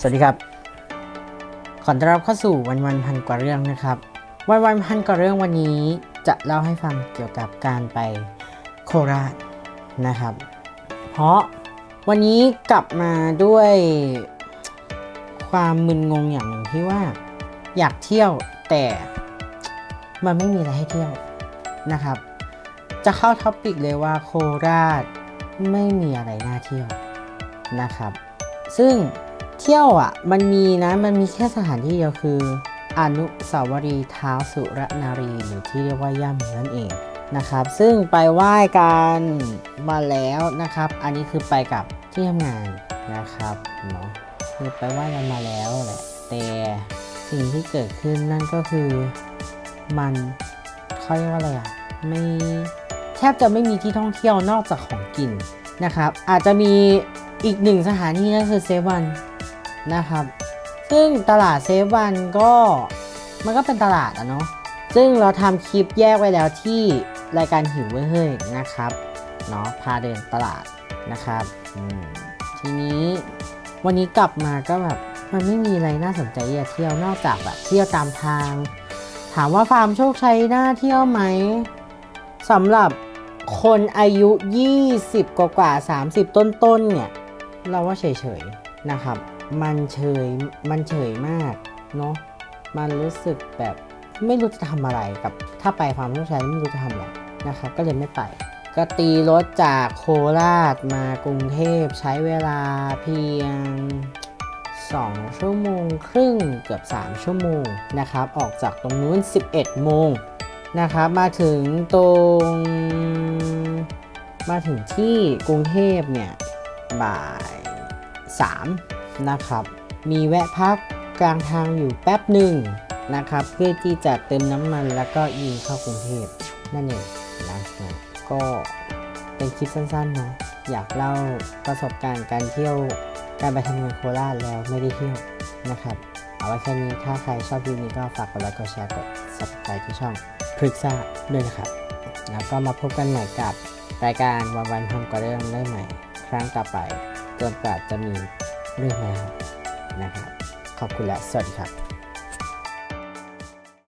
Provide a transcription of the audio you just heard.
สวัสดีครับ ขอต้อนรับเข้าสู่วันวันพันกว่าเรื่องนะครับ วันวันพันกว่าเรื่องวันนี้จะเล่าให้ฟังเกี่ยวกับการไปโคราชนะครับ เพราะวันนี้กลับมาด้วยความมึนงงอย่างหนึ่งที่ว่าอยากเที่ยวแต่มันไม่มีอะไรให้เที่ยวนะครับ จะเข้าท็อปิกเลยว่าโคราชไม่มีอะไรน่าเที่ยวนะครับ ซึ่ง เที่ยวอะ มันมีนะมันมีแค่สถานที่เดียวคืออนุสาวรีย์เท้าสุรนารี หรือที่เรียกว่าย่าหมีนั่นเองนะครับ ซึ่งไปไหว้กันมาแล้วนะครับ อันนี้คือไปกับที่ทำงานนะครับเนาะคือไปไหว้กันมาแล้วแหละแต่สิ่งที่เกิดขึ้นนั่นก็คือมันเขาเรียกว่าอะไรอะไม่แทบจะไม่มีที่ท่องเที่ยวนอกจากของกินนะครับ อาจจะมีอีกหนึ่งสถานที่นั่นคือเซเวัน นะครับ ซึ่งตลาดเซฟวันก็มันก็เป็นตลาดอะเนาะซึ่งเราทำคลิปแยกไว้แล้วที่รายการหิวเฮ้ยนะครับเนาะพาเดินตลาดนะครับทีนี้วันนี้กลับมาก็แบบมันไม่มีอะไรน่าสนใจที่จะเที่ยวนอกจากแบบเที่ยวตามทาง ถามว่าฟาร์มโชคชัยน่าเที่ยวไหมสำหรับคนอายุ 20 กว่ากว่า 30 ต้นๆเนี่ย เราว่าเฉยๆนะครับ มันเฉยมันเฉยมากเนาะมันรู้สึกแบบไม่รู้จะทำอะไรกับ ถ้าไปฟาร์มโชคชัยไม่รู้จะทำอะไรนะครับก็เลยไม่ไป ก็ตีรถจากโคราชมากรุงเทพใช้เวลาเพียง 2 ชั่วโมงครึ่งเกือบ 3 ชั่วโมงนะครับ ออกจากตรงนู้น 11 โมงนะครับมาถึงตรงมาถึงที่กรุงเทพเนี่ยบ่าย 3 นะครับ มีแวะพักกลางทางอยู่แป๊บหนึ่งนะครับ เพื่อที่จะเติมน้ำมันแล้วก็ยิงเข้ากรุงเทพนั่นเองนะนะก็เป็นคลิปสั้นๆเนาะอยากเล่าประสบการณ์การเที่ยวการไปทำงานโคราชแล้วไม่ได้เที่ยวนะครับ เอาไว้แค่นี้ถ้าใครชอบคลิปนี้ก็ฝากกดไลค์กดแชร์กด subscribe ที่ช่องพฤกษาด้วยนะครับ แล้วก็มาพบกันใหม่กับรายการวันวันทำกว่าเรื่องได้ใหม่ ครั้งต่อไปจนกว่าจะมี เรื่องแล้วนะครับขอบคุณและสวัสดีครับ